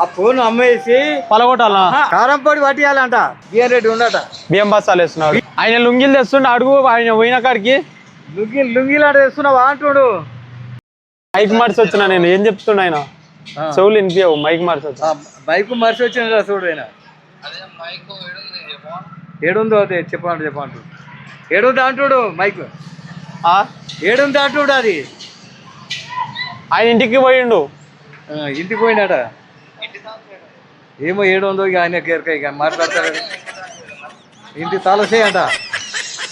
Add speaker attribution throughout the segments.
Speaker 1: ఆ ఫోన్ అమ్మేసి
Speaker 2: పలగొట్టాలా?
Speaker 1: కారం పొడి పట్టియాలంట. బియ్యం రెడ్డి ఉండట.
Speaker 2: బియ్యం బస్తాలు వేస్తున్నాడు. ఆయన లుంగిలు తెస్తుండే అడుగు ఆయన పోయిన కాడికి.
Speaker 1: లుంగి లుంగిలాట వేస్తున్నావా అంటుడు.
Speaker 2: మైక్ మార్చి వచ్చిన నేను ఏం చెప్తుండ ఆయన? చెవులు వినిపించవు మైక్ మార్చి వచ్చిన.
Speaker 1: ఆ, బైక్ మరిచి వచ్చిన చూడు ఆయన. ఏడుందో అదే చెప్పండి చెప్పండి ఏడుంది అంటుడు మైక్?
Speaker 2: ఆ?
Speaker 1: ఏడుంది అంటుడు అది?
Speaker 2: ఆయన ఇంటికి పోయిండు.
Speaker 1: ఆ, ఇంటికి పోయినాట ఏమో ఏడుందో ఇక ఆయన కేరక ఇక మాట్లాడతాడు. ఇంటి తాళసేయి అంట.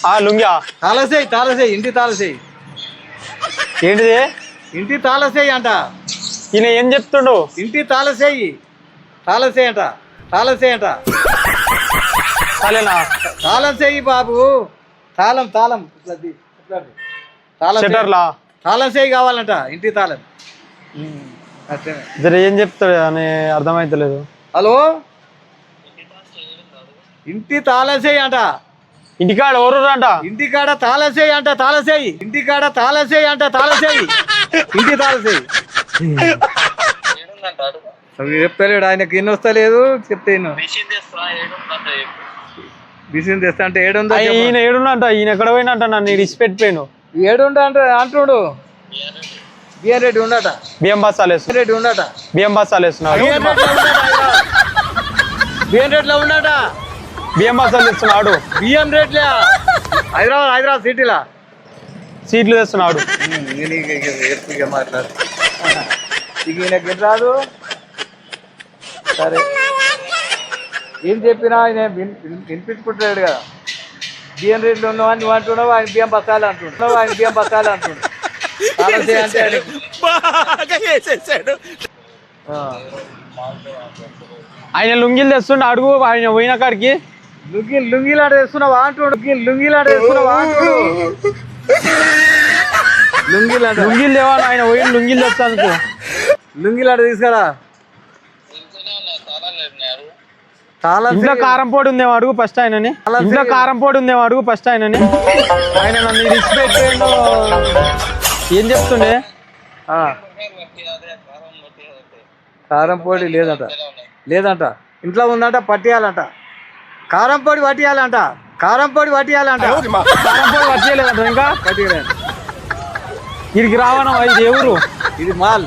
Speaker 2: ఆ లుంగ్యా
Speaker 1: తాళసేయి తాళసేయి ఇంటి తాళసేయి.
Speaker 2: ఏంటిది?
Speaker 1: ఇంటి తాళసేయి అంట.
Speaker 2: ఈయన ఏం చెప్తుండు?
Speaker 1: ఇంటి తాళసేయి. తాళసేయి అంట. తాళసేయి అంట.
Speaker 2: సరేనా
Speaker 1: తాళం చేయి బాబు. తాళం తాళం. తాళం.
Speaker 2: షటర్లా?
Speaker 1: తాళం చేయి కావాలంట. ఇంటి తాళం. అట్లనే.
Speaker 2: ఏం చెప్తాడు అని అర్థమైతలేదు.
Speaker 1: హలో? ఇంటి తాళం చేయి అంట.
Speaker 2: ఇంటికాడ ఎవరు అంట
Speaker 1: ఇంటి కాడ తాళం చేయి అంట తాళం చేయి ఇంటి కాడ తాళం చేయి అంట తాళం చేయి ఇంటి తాళం చేయి అవి చెప్తలేడు ఆయనకి ఎన్ని వస్తలేదు? చెప్తే బిసిన్ తెస్తా అంటే ఏడుందో
Speaker 2: ఆయన ఈయన ఏడున్నంట ఈయన ఎక్కడ పోయినట్ట నన్ను ఇడిచిపెట్టిపోయాను
Speaker 1: ఏడుండ అంటే అంటుడు బియ్యం రెడ్డి. ఉండట.
Speaker 2: వేస్తున్నాడు
Speaker 1: రెడ్డి ఉండట.
Speaker 2: బియ్యం బస్తాలు వేస్తున్నాడు.
Speaker 1: బియ్యం రేట్లో ఉండట బియ్యం
Speaker 2: బస్తాలు తెస్తున్నాడు.
Speaker 1: బియ్యం రేట్లే? హైదరాబాద్ హైదరాబాద్ సిటీలా?
Speaker 2: సీట్లు తెస్తున్నాడు.
Speaker 1: ఇక మాట్లాడు ఇక ఈయనకి రాదు? సరే. ఏం చెప్పినా ఆయన విన్- విన్- వినిపించుకుంటాడు కదా. బియ్యం రేట్లు ఉన్నావు అని నువ్వు అంటున్నావు? ఆయన బియ్యం బస్తాలు అంటున్నావు ఆయన బియ్యం బస్తాలు అంటున్నావు ఆలోచన అంటే ఆయనకు. ఆ.
Speaker 2: ఆయన లుంగిలు తెస్తుండే అడుగు ఆయన పోయిన కాడికి.
Speaker 1: లుంగి లుంగిలాట వేస్తున్నావా అంటుడు లుంగి లుంగిలాట వేస్తున్నావా అంటుడు లుంగిలాట.
Speaker 2: లుంగిలు లేవని ఆయన పోయి లుంగిలు తెస్తానుకో
Speaker 1: లుంగిలాట తీసుకురా.
Speaker 2: ఇంట్లో కారం పొడి ఉందేమో అడుగు ఫస్ట్ ఆయనని. ఇంట్లో కారం పొడి ఉందేమో అడుగు ఫస్ట్ ఆయనని. ఆయన నన్ను ఇడిచిపెట్టిండు ఏం చెప్తుండే.
Speaker 1: కారం పొడి లేదంట. లేదంట. ఇంట్లో ఉందంట పట్టియాలంట. కారం పొడి పట్టియాలంట. కారం పొడి పట్టియాలంట.
Speaker 2: కారం పొడి వచ్చేయలేదంట ఇంకా?
Speaker 1: పట్టియలేదు.
Speaker 2: వీడికి రావడం ఇది ఎవరు?
Speaker 1: ఇది మాల్.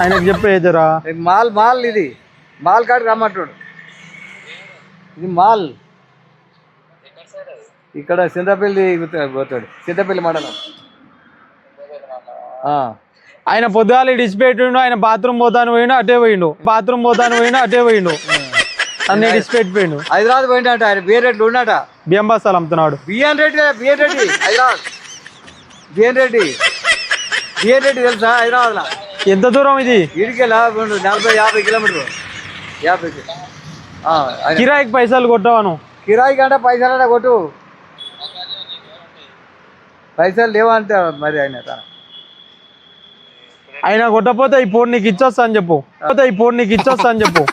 Speaker 2: ఆయనకు చెప్పేదరా.
Speaker 1: ఇది మాల్ మాల్ ఇది. మాల్ కాడికి రమ్మంటాడు. ఇది మాల్. ఇక్కడ చింతపల్లి పోతాడు. చింతపల్లి మండలం. ఆ.
Speaker 2: ఆయన పొద్దుగాల ఇడిచిపెట్టిండు ఆయన బాత్రూమ్ పోతాను పోయిండు అటే పోయిండు. బాత్రూమ్ పోతాను పోయిండు అటే పోయిండు. నన్ను ఇడిచిపెట్టిపోయిండు
Speaker 1: హైదరాబాద్ పోయిండట ఆయన బియ్యం రేట్లు ఉన్నట
Speaker 2: బియ్యం బస్తాలు అమ్ముతున్నాడు.
Speaker 1: బియ్యం రెడ్డి బియ్యం రెడ్డి హైదరాబాద్. బియ్యం రెడ్డి బియ్యం రెడ్డి తెలుసా హైదరాబాద్లో?
Speaker 2: ఎంత దూరం ఇది?
Speaker 1: ఇడికెళ్ళా నలభై యాభై కిలోమీటర్లు. యాభై
Speaker 2: కిరాయికి పైసలు కొట్టవాను
Speaker 1: కిరాయి కంటే పైసలు కొట్టు. పైసలు లేవంటే మరి ఆయన తన.
Speaker 2: ఆయన కొట్టపోతే ఈ పోటీ నీకు ఇచ్చొస్తా అని చెప్పు. పోతే ఈ పోటీ నీకు ఇచ్చొస్తా అని చెప్పు.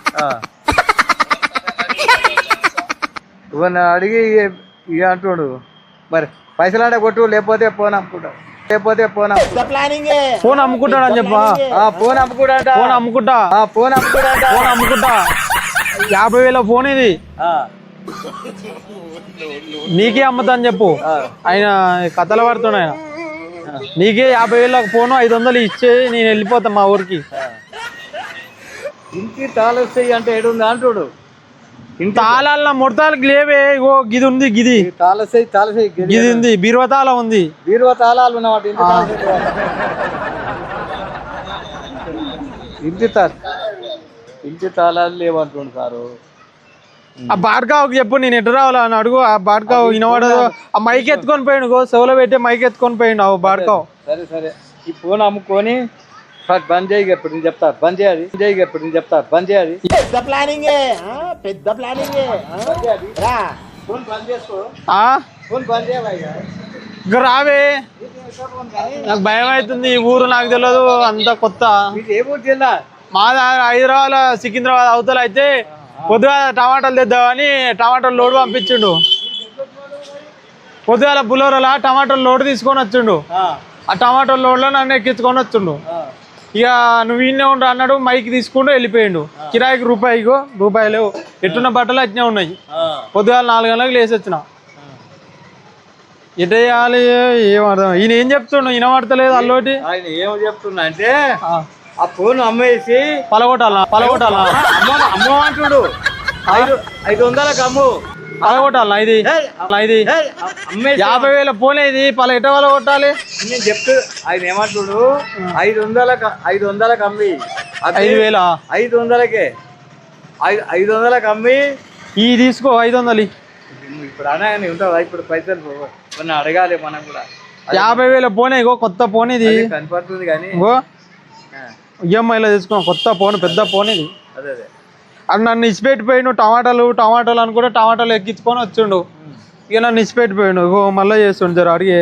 Speaker 1: ఇవన్న అడిగి ఇక అంటుడు. మరి పైసలు అంటే కొట్టు లేకపోతే ఫోన్ అమ్ముకుంటా. లేకపోతే ఫోన్ అమ్ముకుంటా.
Speaker 2: ఫోన్ అమ్ముకుంటాడు అని చెప్పా.
Speaker 1: ఆ, ఫోన్ అమ్ముకుంటాట
Speaker 2: ఫోన్ అమ్ముకుంటా.
Speaker 1: ఆ, ఫోన్ అమ్ముకుంటాట
Speaker 2: ఫోన్ అమ్ముకుంటా. యాభై వేల ఫోన్ ఇది. నీకే అమ్ముతా అని చెప్పు. ఆయన కథలు పడుతున్నాడు ఆయన. నీకే యాభై వేలకు ఫోను ఐదు వందలు ఇచ్చే నేను వెళ్ళిపోతా మా ఊరికి.
Speaker 1: ఇంటి తాళొస్తాయి అంటే ఏడుంది అంటుడు.
Speaker 2: తాళాల ముడతాలకు లేవే ఇగో గిది ఉంది గిది.
Speaker 1: తాళొస్తాయి తాళొస్తాయి
Speaker 2: గిది ఉంది బీరువా తాళం ఉంది.
Speaker 1: బీరువా తాళాలు ఉన్నమాట ఇంటి తాళ ఇంటి తాళాలు లేవంటుండు సారు.
Speaker 2: ఆ బాడ్కావుకి చెప్పు నేను ఎటు రావాలా అని అడుగు. ఆ బాడ్కావు వినవాడదు. ఆ మైక్ ఎత్తుకొని పోయిండు గో చెవులో పెట్టి మైక్ ఎత్తుకొని పోయిండు ఆ బాడ్కావు
Speaker 1: సరే సరే ఈ ఫోన్ అమ్ముకొని ఫస్ట్ బంద్ చేయి ఇప్పుడు నేను చెప్తా. బంద్ చేయాలి బంద్ చేయి ఇప్పుడు నేను చెప్తా. బంద్ చేయాలి పెద్ద ప్లానింగ్ పెద్ద ప్లానింగ్ ఫోన్ బంద్ చేసుకో.
Speaker 2: ఆ?
Speaker 1: ఫోన్ బంద్
Speaker 2: ఇక. రావే. నాకు భయం అవుతుంది ఈ ఊరు నాకు తెలియదు అంత కొత్త.
Speaker 1: ఏ ఊరు జిల్లా
Speaker 2: మా హైదరాబాద్ సికింద్రాబాద్ అవతల అయితే పొద్దుగా టమాటాలు తెద్దామని టమాటాలు లోడ్ పంపించిండు. పొద్దుగాల బులోరలా టమాటాలు లోడ్ తీసుకొని వచ్చిండు.
Speaker 1: ఆ,
Speaker 2: టమాటాల లోడ్లో నన్ను ఎక్కించుకొని వచ్చిండు. ఇక నువ్వు ఈయనే ఉండు అన్నాడు మైక్ తీసుకుంటూ వెళ్ళిపోయిండు. కిరాయికి రూపాయికో రూపాయలు ఎట్టున్న బట్టలు అట్నే ఉన్నాయి. పొద్దుగాల నాలుగు గంటలకు లేచి వచ్చిన. ఎట చేయాలి ఏం అర్థం ఈయన ఏం చెప్తుండు? ఈయన పడతలేదు అల్లోటి?
Speaker 1: ఆయన ఏం చెప్తున్నా అంటే ఆ ఫోన్ అమ్మేసి
Speaker 2: పలగొట్టాలనా పలగొట్టాలనా
Speaker 1: అమ్మ అమ్మ అంటుడు. ఐదు ఐదు వందలకు అమ్ము.
Speaker 2: పలగొట్టాలనా ఇది? ఇది?
Speaker 1: అమ్మేసి
Speaker 2: యాభై వేల పోనే ఇది పల ఎట పలగొట్టాలి
Speaker 1: నేను చెప్తూ ఆయన ఏమంటుడు? ఐదు వందలకు ఐదు వందలకు అమ్మి.
Speaker 2: ఐదు వేల?
Speaker 1: ఐదు వందలకే. ఐదు ఐదు వందలకు అమ్మి.
Speaker 2: ఈ తీసుకో ఐదు వందలు
Speaker 1: ఇప్పుడు అనగానే ఉంటుందా ఇప్పుడు పైసలు అడగాలి మనం కూడా.
Speaker 2: యాభై వేల పోనే ఇగో కొత్త ఫోన్ ఇది.
Speaker 1: కనపడుతుంది కానీ
Speaker 2: ఈఎంఐలో తీసుకున్నాం కొత్త ఫోన్ పెద్ద ఫోన్ ఇది.
Speaker 1: అదే
Speaker 2: నన్ను ఇచ్చిపెట్టిపోయిండు టమాటాలు టమాటాలు అనుకుంటే టమాటాలు ఎక్కించుకొని వచ్చిండు. ఇక నన్ను ఇచ్చిపెట్టిపోయిండు ఇగో మళ్ళీ చేస్తుండు జర అడిగి.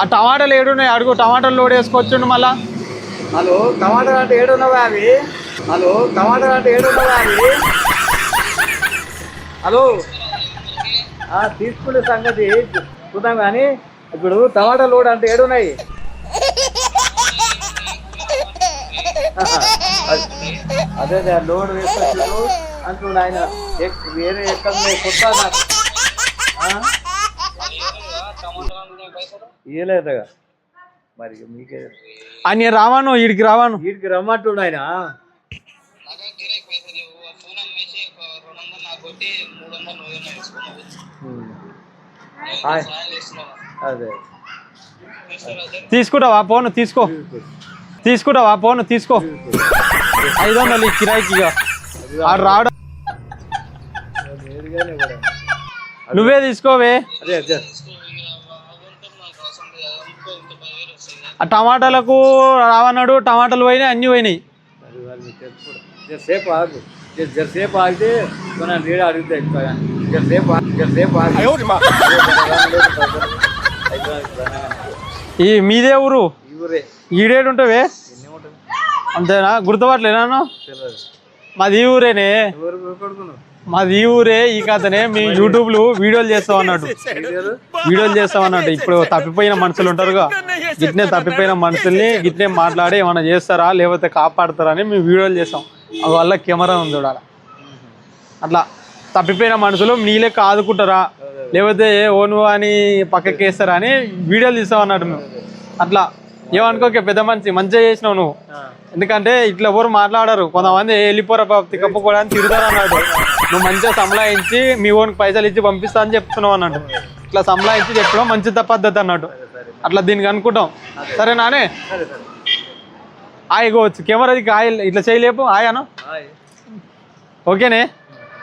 Speaker 2: ఆ టమాటాలు ఏడున్నాయి అడుగు టమాటాలు లోడ్ వేసుకొచ్చిండు మళ్ళా.
Speaker 1: హలో టమాటాలు అంటే ఏడు ఉన్నవా అవి? హలో టమాటాలు అంటే ఏడు ఉన్నవా అవి? హలో. తీసుకునే సంగతి చూద్దాం కానీ ఇప్పుడు టమాటా లోడ్ అంటే ఏడు అదే అదే లోడ్ వేసుకొచ్చారు అంటుండు ఆయన. వేరే ఎక్కడ కొత్త నాకు? ఇయ్యలేదుగా మరి మీకే
Speaker 2: అని రావాను వీడికి రావాను.
Speaker 1: వీటికి రమ్మంటుండు ఆయన. అదే.
Speaker 2: తీసుకుంటావా? ఫోన్ తీసుకో. తీసుకుంటావా? ఫోన్ తీసుకో. ఐదు వందలు ఈ కిరాయికి ఇక ఆడు రావడం. నువ్వే తీసుకోవే. ఆ టమాటాలకు రావన్నాడు టమాటాలు పోయినాయి అన్ని పోయినాయి.
Speaker 1: ఆగు. ఆగితే మనం నీడ అడుగుతాయి ఆగు.
Speaker 2: ఈ మీదే ఊరే. ఈడేడు ఉంటావే అంతేనా? గుర్తుపట్టలేనా
Speaker 1: తెలియదు
Speaker 2: మాది ఈ ఊరేనే. మాది ఈ ఊరే ఈ కథనే. మీ యూట్యూబ్లో వీడియోలు చేస్తాం అన్నట్టు. వీడియోలు? చేస్తాం అన్నట్టు. ఇప్పుడు తప్పిపోయిన మనుషులు ఉంటారుగా. గిట్నే తప్పిపోయిన మనుషుల్ని గిట్నే మాట్లాడి ఏమైనా చేస్తారా? లేకపోతే కాపాడతారా అని మేము వీడియోలు చేస్తాం. వల్ల కెమెరా ఉంది చూడాలి. అట్లా తప్పిపోయిన మనుషులు నీ లెక్క ఆదుకుంటారా? లేకపోతే ఓను అని పక్కకేస్తారా అని వీడియోలు తీస్తాం అన్నట్టు మేము. అట్లా ఏమనుకోకే పెద్ద మనిషి మంచిగా చేసినావు నువ్వు. ఎందుకంటే ఇట్లా ఎవరు మాట్లాడరు. కొంతమంది వెళ్ళిపోరా బాబు తిక్కప్పుకోవడానికి తిరుగుతారు అన్నాడు. నువ్వు మంచిగా సంలాయించి మీ ఓన్కి పైసలు ఇచ్చి పంపిస్తా అని చెప్తున్నావు అన్నాడు. ఇట్లా సంలాయించి చెప్పడం మంచి పద్ధతి అన్నాడు. అట్లా దీనికి అనుకుంటాం. సరే నానే?
Speaker 1: సరే
Speaker 2: ఆయిగోవచ్చు కెమెరాది ఆయిల్ ఇట్లా చేయలేపు ఆయనా
Speaker 1: హాయ్
Speaker 2: ఓకేనే?